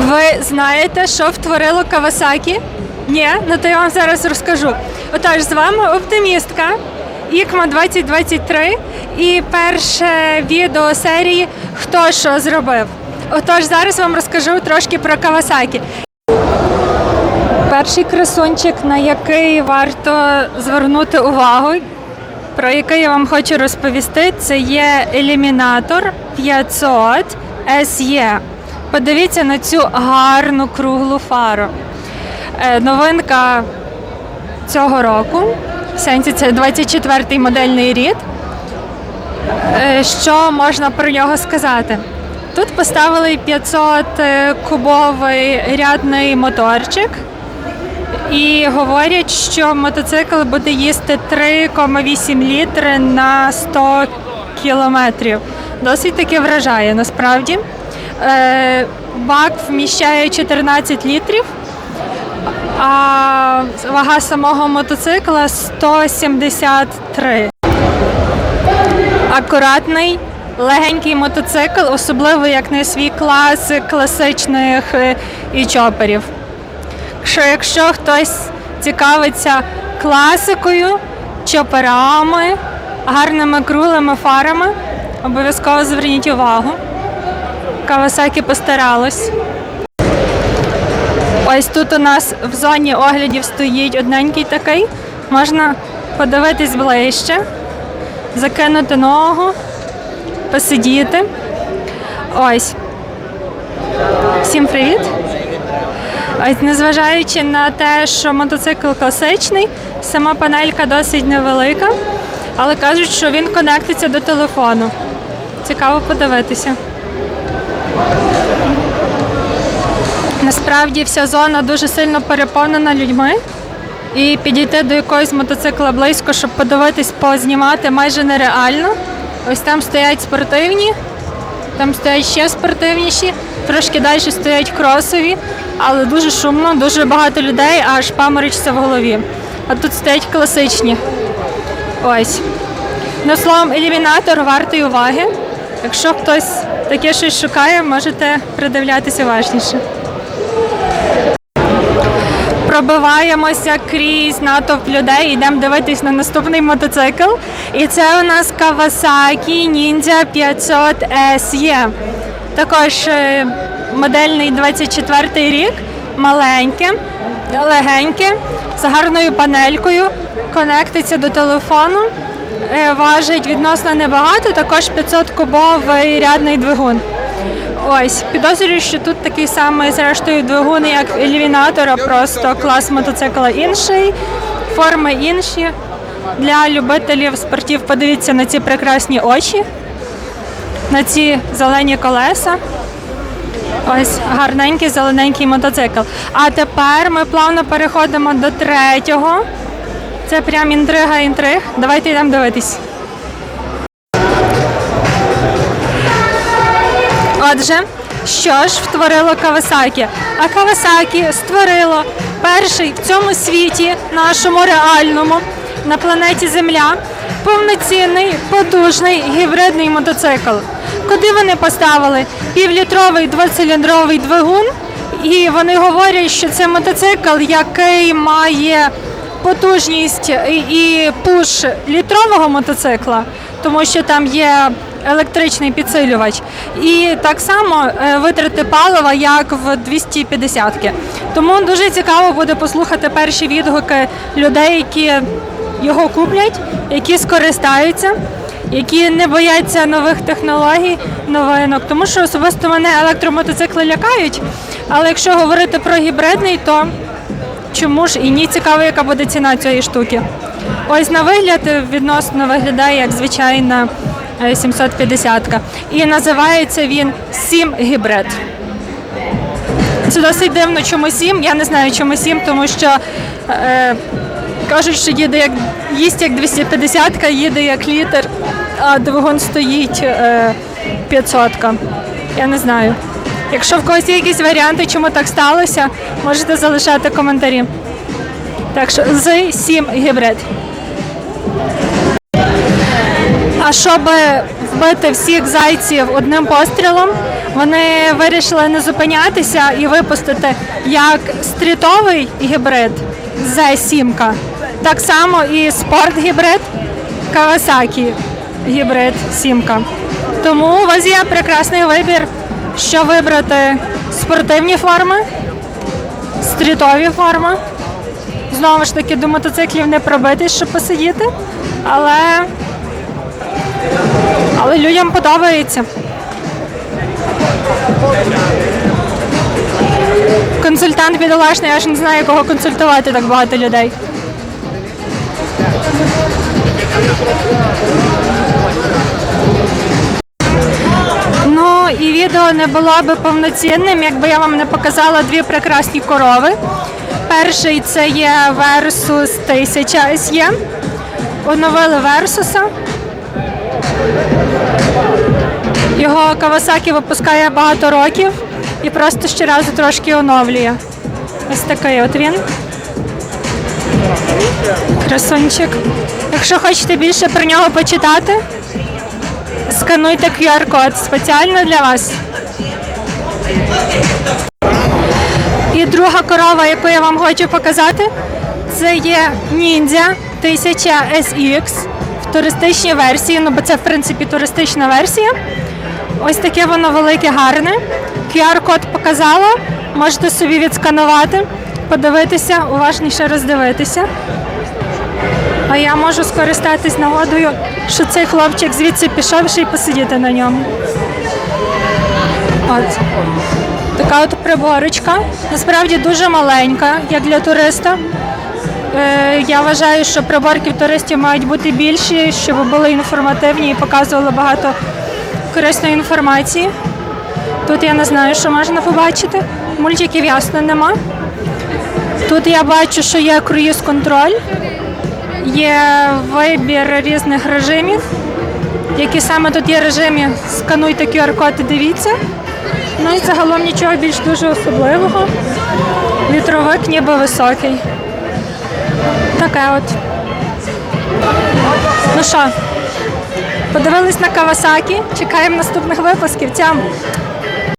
Ви знаєте, що втворило Кавасакі? Ні, ну то я вам зараз розкажу. Отож, з вами оптимістка ІКМА 2023 і перше відео серії Хто що зробив. Отож, зараз вам розкажу трошки про Кавасакі. Перший красунчик, на який варто звернути увагу, про який я вам хочу розповісти, це є елімінатор 500 SE. Подивіться на цю гарну круглу фару. Е, Новинка цього року, в сенсі це 24-й модельний рід. Е, Що можна про нього сказати? Тут поставили 500 кубовий рядний моторчик. І говорять, що мотоцикл буде їсти 3,8 літри на 100 кілометрів. Досить таки вражає насправді. Е, Бак вміщає 14 літрів, а вага самого мотоцикла 173. Акуратний, легенький мотоцикл, особливо як на свій клас класичних е, і чоперів що якщо хтось цікавиться класикою, чоперами, гарними круглими фарами, обов'язково зверніть увагу. Кавасакі постаралась. Ось тут у нас в зоні оглядів стоїть одненький такий. Можна подивитись ближче, закинути ногу, посидіти. Ось. Всім привіт! Ось, Незважаючи на те, що мотоцикл класичний, сама панелька досить невелика, але кажуть, що він конектиться до телефону. Цікаво подивитися. Насправді вся зона дуже сильно переповнена людьми. І підійти до якогось мотоцикла близько, щоб подивитись, познімати майже нереально. Ось там стоять спортивні, там стоять ще спортивніші, трошки далі стоять кросові, але дуже шумно, дуже багато людей, аж паморочиться в голові. А тут стоять класичні. Ось. Ну, словом, елімінатор вартий уваги. Якщо хтось таке щось шукає, можете придивлятися уважніше. Пробиваємося крізь натовп людей, йдемо дивитись на наступний мотоцикл. І це у нас Kawasaki Ninja 500 SE. Також е, модельний 24-й рік, маленьке, легеньке, з гарною панелькою, конектиться до телефону, важить відносно небагато, також 500 кубовий рядний двигун. Ось, підозрюю, що тут такий самий зрештою двигун, як в елевінатора, просто клас мотоцикла інший, форми інші. Для любителів спортів подивіться на ці прекрасні очі, на ці зелені колеса. Ось гарненький зелененький мотоцикл. А тепер ми плавно переходимо до третього. Це прям інтрига інтриг. Давайте йдемо дивитись. Отже, що ж втворило Кавасакі? А Кавасакі створило перший в цьому світі, нашому реальному, на планеті Земля, повноцінний, потужний гібридний мотоцикл. Куди вони поставили півлітровий двоциліндровий двигун, і вони говорять, що це мотоцикл, який має потужність і- пуш літрового мотоцикла, тому що там є електричний підсилювач, і так само е, витрати палива, як в 250-ки. Тому дуже цікаво буде послухати перші відгуки людей, які його куплять, які скористаються, які не бояться нових технологій, новинок. Тому що особисто мене електромотоцикли лякають. Але якщо говорити про гібридний, то чому ж і ні цікаво, яка буде ціна цієї штуки. Ось на вигляд е, відносно виглядає як звичайна 750-ка. І називається він Сім гібрид. Це досить дивно, чому сім. Я не знаю, чому сім, тому що е, кажуть, що їде як їсть як 250-ка, їде як літр, а двигун стоїть е, 500-ка. Я не знаю. Якщо в когось є якісь варіанти, чому так сталося, можете залишати коментарі. Так що з 7 гібрид. А щоб вбити всіх зайців одним пострілом. Вони вирішили не зупинятися і випустити як стрітовий гібрид Z7, так само і спорт-гібрид Kawasaki гібрид 7. Тому у вас є прекрасний вибір, що вибрати спортивні форми, стрітові форми. Знову ж таки, до мотоциклів не пробитись, щоб посидіти, але, але людям подобається. Консультант бідолашний, аж не знаю, кого консультувати так багато людей. Не було би повноцінним, якби я вам не показала дві прекрасні корови. Перший це є Versus 1000 SE. Оновили Versus. Його Kawasaki випускає багато років і просто щоразу трошки оновлює. Ось такий от він. Красунчик. Якщо хочете більше про нього почитати, скануйте QR-код спеціально для вас. І друга корова, яку я вам хочу показати, це є Ninja 1000 SX в туристичній версії, ну бо це в принципі туристична версія. Ось таке воно велике, гарне. QR-код показала, можете собі відсканувати, подивитися, уважніше роздивитися. А я можу скористатись нагодою, що цей хлопчик звідси пішов ще й посидіти на ньому. От. Така от приборочка. Насправді дуже маленька, як для туриста. Е, я вважаю, що приборки туристів мають бути більші, щоб були інформативні і показували багато корисної інформації. Тут я не знаю, що можна побачити. Мультиків ясно нема. Тут я бачу, що є круїз-контроль, є вибір різних режимів. Які саме тут є режимі, скануйте QR-код і дивіться. Ну і загалом нічого більш дуже особливого. Вітровик ніби високий. Таке от. Ну що, подивились на Кавасакі. Чекаємо наступних випусків. Тям!